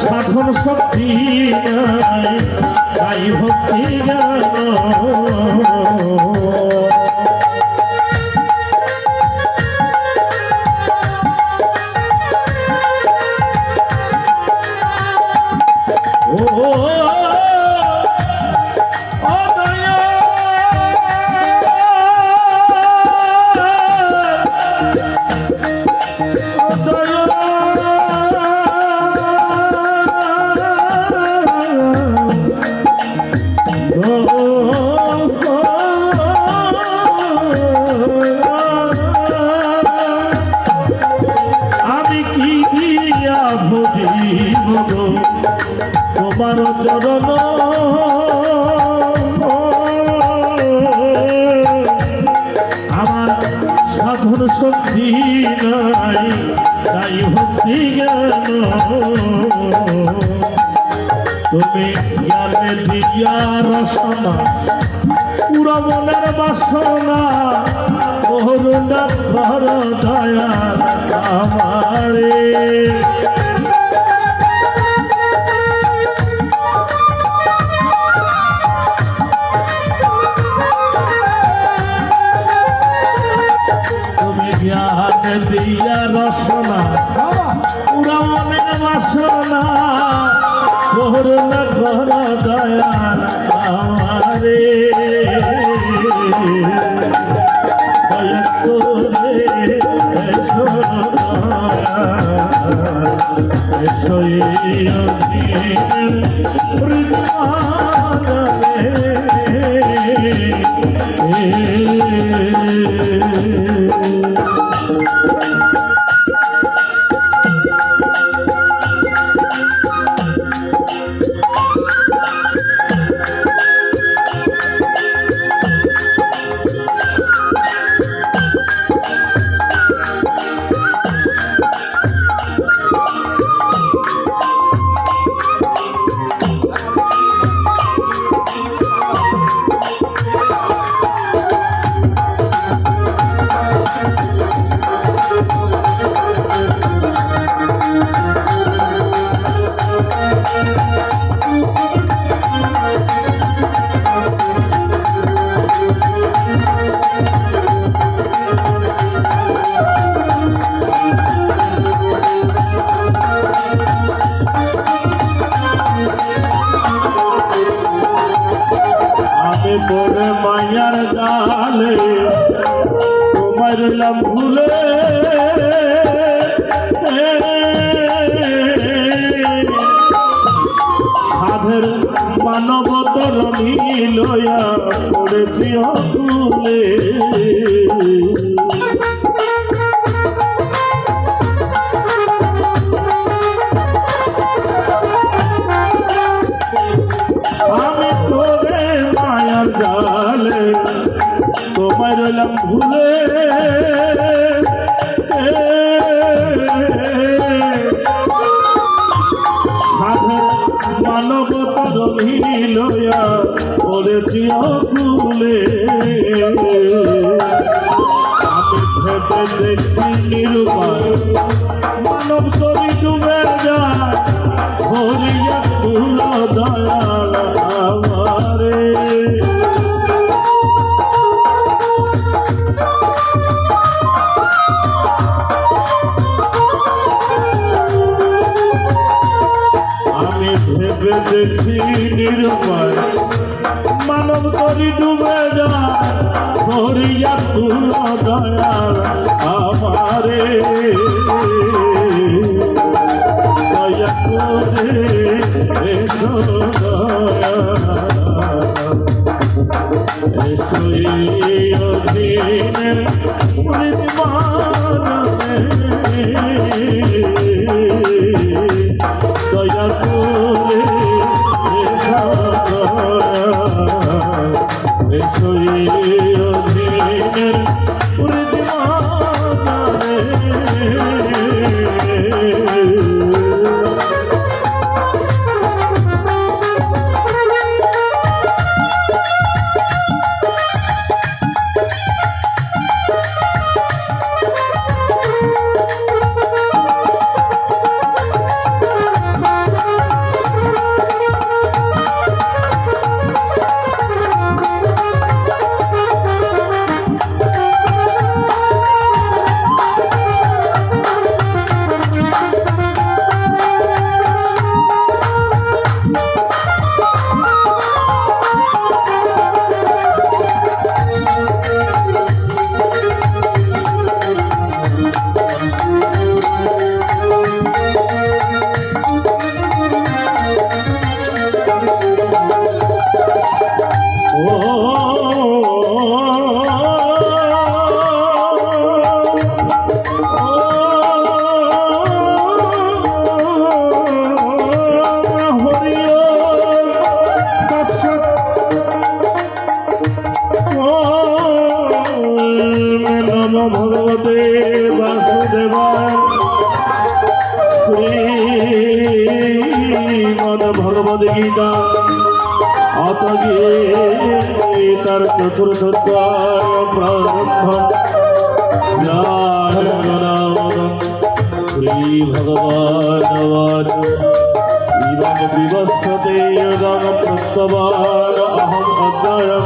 সাধন শক্তি ভক্তি জ্ঞান তুমি জ্ঞানে দিয়া রসনা পুরো মনের বাসনা করুণা ঘর আমারে। দিয়া রসনা পুরা মনের বাসনা করুণা ঘর দয়াল আমারে নিরূপায় মানব করি ডুবে যায় হরিয়া তুল আমারে। দয়া গীতার চতুর্থ প্রারম্ভ শ্রী ভগবান ইদং বিবস্বতে ইদং প্রস্তবান অহম অজ্ঞায়ম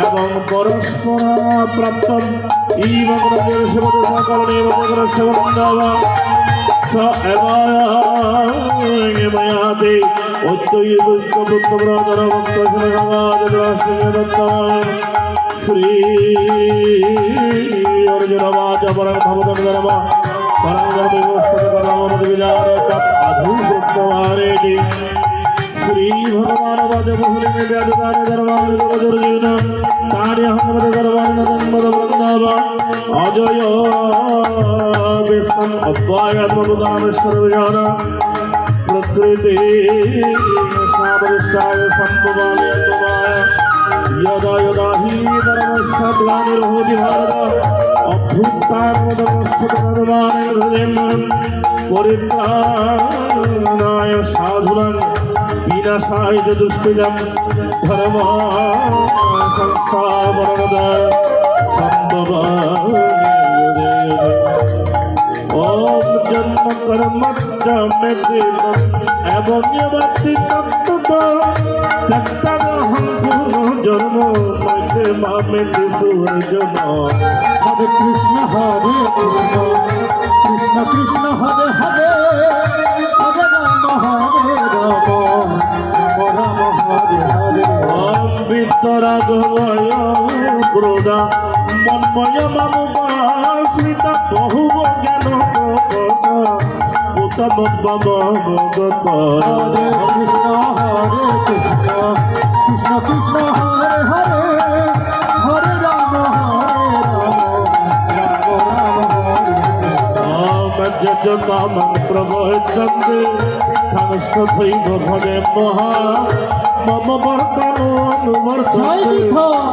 এবং পরস্পর প্রাপ্ত ময়াতে শ্রী অর্জুন বাচ পরং ভবতং യമയാതെ ശ്രീ അർജുനവാച പരമധമതരവ പരമധമ വിലാര അധൂ ഭക്തവാരേതി श्री भगवान पद बहुले में व्यादान दरबार दुर्जन कार्य हम दरबार नदन मद वृंदाव अजय विष्णु अद्वय मनुदामेश्वर विहार प्रकृति सावरिष्ठाय संभवाय यदा यदा हि धर्मस्थग्लानिर्भूति भारत अभ्युत्थानमदमस्तदर्वाणे हृदयम् পরিত্রাণায় সাধুরাং বিনাশায় চ দুষ্কৃতম ধর্ম সংস্থাপনদায় ওম জন্ম কর্ম মে এবং তত্ত্ব তত্ত্বহং পুনঃ জন্ম মতে মামে সুরজন হরে কৃষ্ণ হরে কৃষ্ণ কৃষ্ণ কৃষ্ণ হরে বিদ্যরাঘবয় ক্রোধা মন্ময় মামুপাশ্রিতা বহুব জ্ঞান তপসা উত্তম ভগত হরে কৃষ্ণ হরে কৃষ্ণ কৃষ্ণ কৃষ্ণ হরে হরে यजमानं प्रवहच्छन्ति धनस्तथैव भवे महा मम वर्तनो अनुवर्तन्ते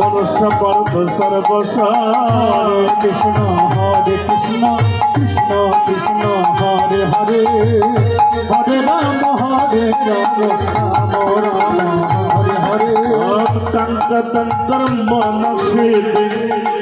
मनुष्यपर्व सर्वसारे कृष्ण हरे कृष्ण कृष्ण कृष्ण हरे हरे हरे राम हरे राम राम राम हरे हरे तङ्कतङ्कर्म नक्षेति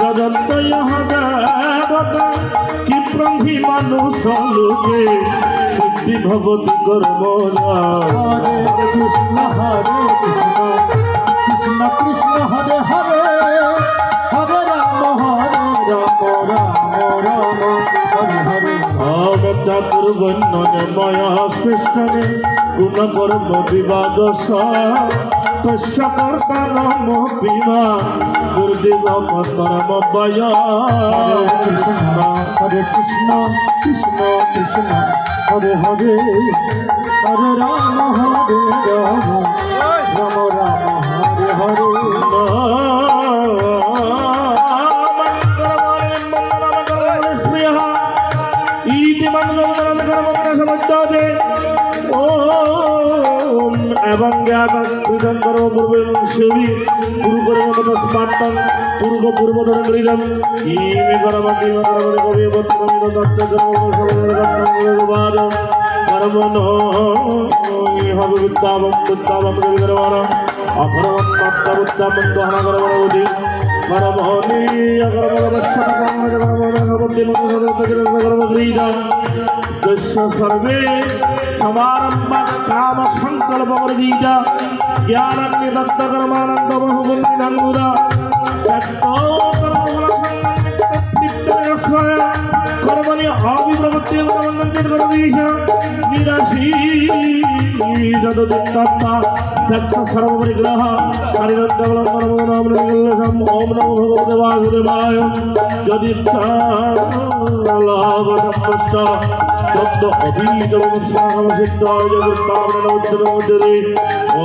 ददन्तयः देवता किं সঙ্গী মানুষ লোকে সত্যি ভগবতী কর্ম হরে কৃষ্ণ হরে কৃষ্ণ কৃষ্ণ কৃষ্ণ হরে হরে। হরে রাম হরে রাম রাম রাম হরে হরে। হর চাতুর্বন্য গুণ কর্ম বিবাদ তপস্যাকর কর্ম পিমা গুরুদেব কর্ম বয় হরে কৃষ্ণ কৃষ্ণ কৃষ্ণ হরে হরে হরে রাম হরে রাম রাম রাম হরে হরে এবং জ্ঞান কৃতন করো পূর্ব এবং সেবী গুরু করে মতো স্পার্তন, পূর্ব পূর্বতন করিলাম ইমে করম কিম করম কবি বত্তমিন দত্ত জন্ম সর্ববাদ কর্মণ ইহব বিদ্যাবম বিদ্যাবম কবি করবান অকরমন মাত্র উত্তমন দহন করবান উদি। করমহনি অকরমন রক্ষণ কর্ম করবান ভগবতী মতো সদত করম গ্রীতা দস্য সর্বে সমারম্ভ কাম সংকল্প বর্জিত জ্ঞানান্‍ය দত্ত কর্মানন্দ বহুগুণী নন্দুরা কর্মণি অবিপ্রবৃত্তি বন্ধন করদীশ নিরাশী যদদিত্তাত্মা দত্ত সর্বপরিগ্রহ হরিরদ্দবলম্বনম ওম নমো ভগবতে বাসুদেবায় যদি লাভ সম্পষ্ট তত্ত্ব অবীত সিদ্ধ জগত্তাবরণ উচ্চত উচ্চতে ও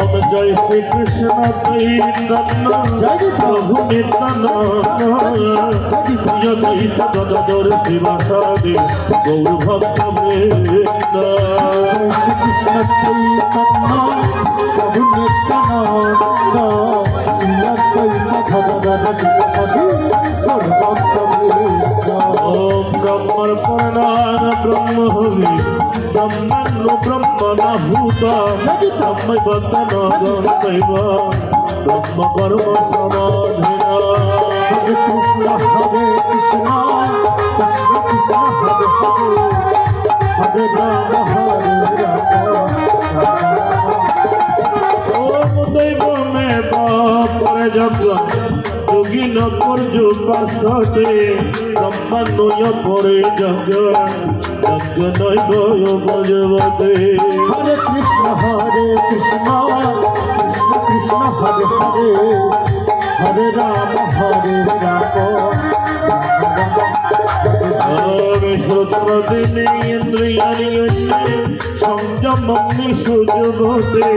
রাম জয় শ্রীকৃষ্ণ প্রভু নিত্যানন্দর শিবা সরদে গৌর ভক্ত শ্রীকৃষ্ণ প্রভু নিত্যানন্দ শিলা চৈতন্য। গৌর ভক্ত श्री कृष्ण चैतन्य प्रभु नित्यानंद श्री अद्वैत भगवान श्री ओम ब्रह्मण ब्रह्म हवि ब्रह्मण्य ब्रह्मणाहुत ब्रह्म बदन गणदैव ब्रह्म कर्म समाधिना हरे कृष्ण हरे कृष्ण कृष्ण कृष्ण हरे हरे हरे राम हरे राम ओम दैव में बापर जग পরজু পাশতে সম্মানয় পরে যজ্ঞ যজ্ঞ নৈব ভগবতে হরে কৃষ্ণ হরে কৃষ্ণ কৃষ্ণ কৃষ্ণ হরে হরে। হরে রাম হরে রাম। হরে শ্রোত্রদিনী ইন্দ্রিয়ানি সংযম সুযোগতে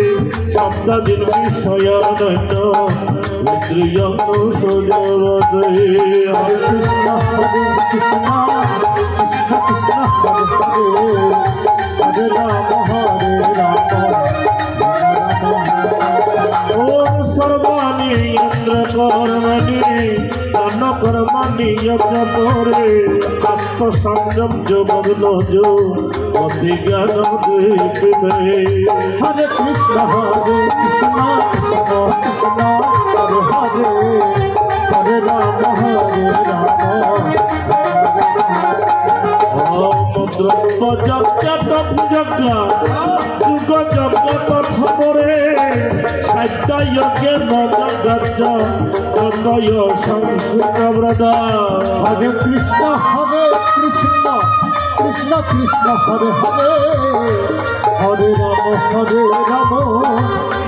শব্দাদিন বিষয়ানন্দ ইন্দ্রিয়ম সুযোগতে হরে কৃষ্ণ হরে কৃষ্ণ কৃষ্ণ কৃষ্ণ হরে হরে। হরে রাম হরে রাম। ও সর্বাণী ইন্দ্র কর্মণি কর্মণীয় পরে, আত্মসংযম যোগ নজো অতি জ্ঞান দেবে হরে কৃষ্ণ হরে কৃষ্ণ কৃষ্ণ কৃষ্ণ, হরে হরে হরে রাম হরে রাম। দ্রব্য যজ্ঞাতম যজ্ঞ যুগ যজ্ঞত খবরে সাধ্য যজ্ঞের মজ্ঞ তদয় সংস্কৃত ব্রত হরে কৃষ্ণ হরে কৃষ্ণ কৃষ্ণ কৃষ্ণ, হরে হরে হরে রাম হরে রাম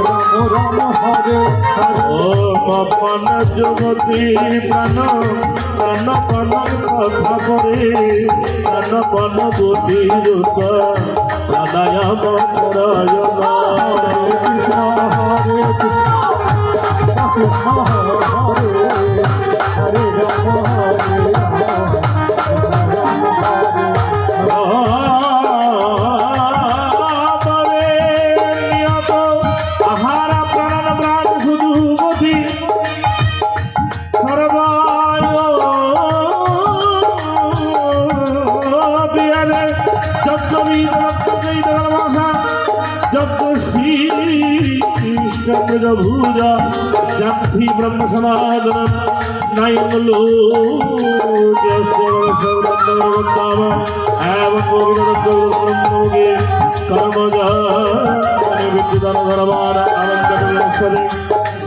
রাম রাম, হরে হরে। পবন যুবতী প্রাণ প্রাণ পন কথা করে, প্রাণ পন গতি রূপ প্রাণায়াম কৃষ্ণ হরে রাম হরে রাম। कृष्णप्रजभूजा जान्ति ब्रह्मसमादनं नयलोकस्वरसौरन्दवन्दाम एवं गोविन्दोगे कर्मजा विद्युदनधरवान अलङ्कटलस्वरे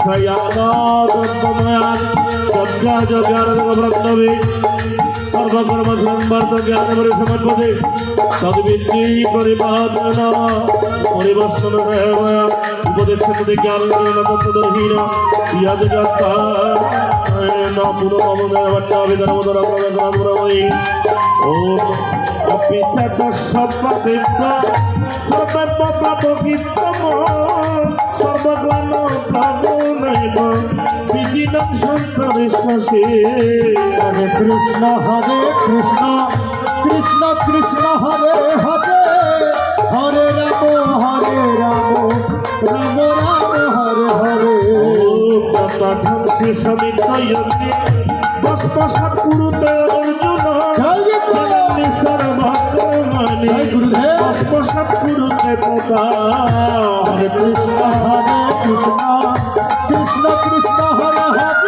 स्वयानादम्बमयान् जग्गा जग्गानन्दवृन्दवे সর্বকর্ম সম্বর্ত জ্ঞান বলে সমর্পদে তদবিন্দি পরিপাদনা পরিবর্ষণ উপদেশ সম্পদে জ্ঞান তত্ত্বদহীন ইয়াদ যাত্রা না পুনঃ মমদের বার্তা বেদনা মদরা প্রদান করা ওম বিচার সর্বদেব সর্বপ্রভৃতম সর্বগ্রাম প্রভু নৈব বিজিনম সুন্দর শশে হরে কৃষ্ণ হরে কৃষ্ণ কৃষ্ণ কৃষ্ণ হরে হরে। হরে রাম হরে রাম রাম রাম হরে হরে। সমিত বস্ত সর ভক্তমানে অস্পষ্ট পুরুষে পোতা হরে কৃষ্ণ হরে কৃষ্ণ কৃষ্ণ কৃষ্ণ হরে হরে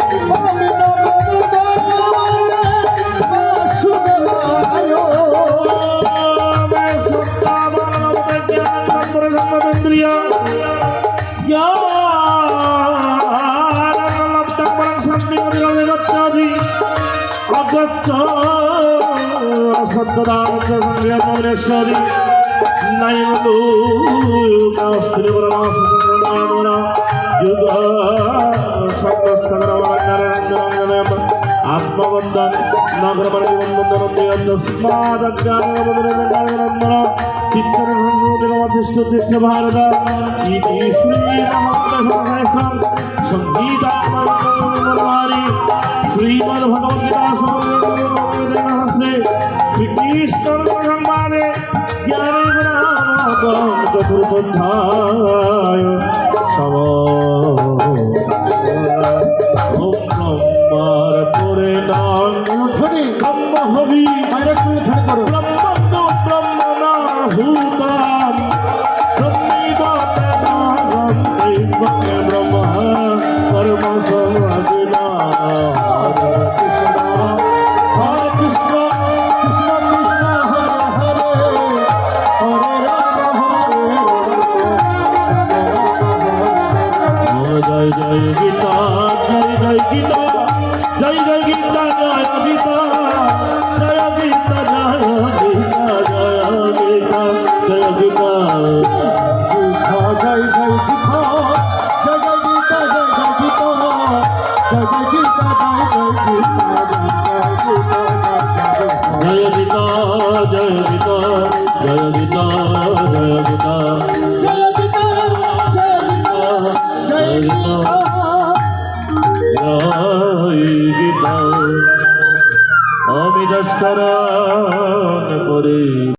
সুন্দরেশ্বরী নয়নু যুগ ఆత్మవందన్ నగరమణి వందనం తస్మాదగ్గాన వందనం చిత్తన विष्णु कृष्ण भारत संगीतारी श्रीमद भगवदगीता सहस्रे श्रीकृष्ण संवादे ज्ञान चतुर्थाय सवा 감사합니다. Sarah.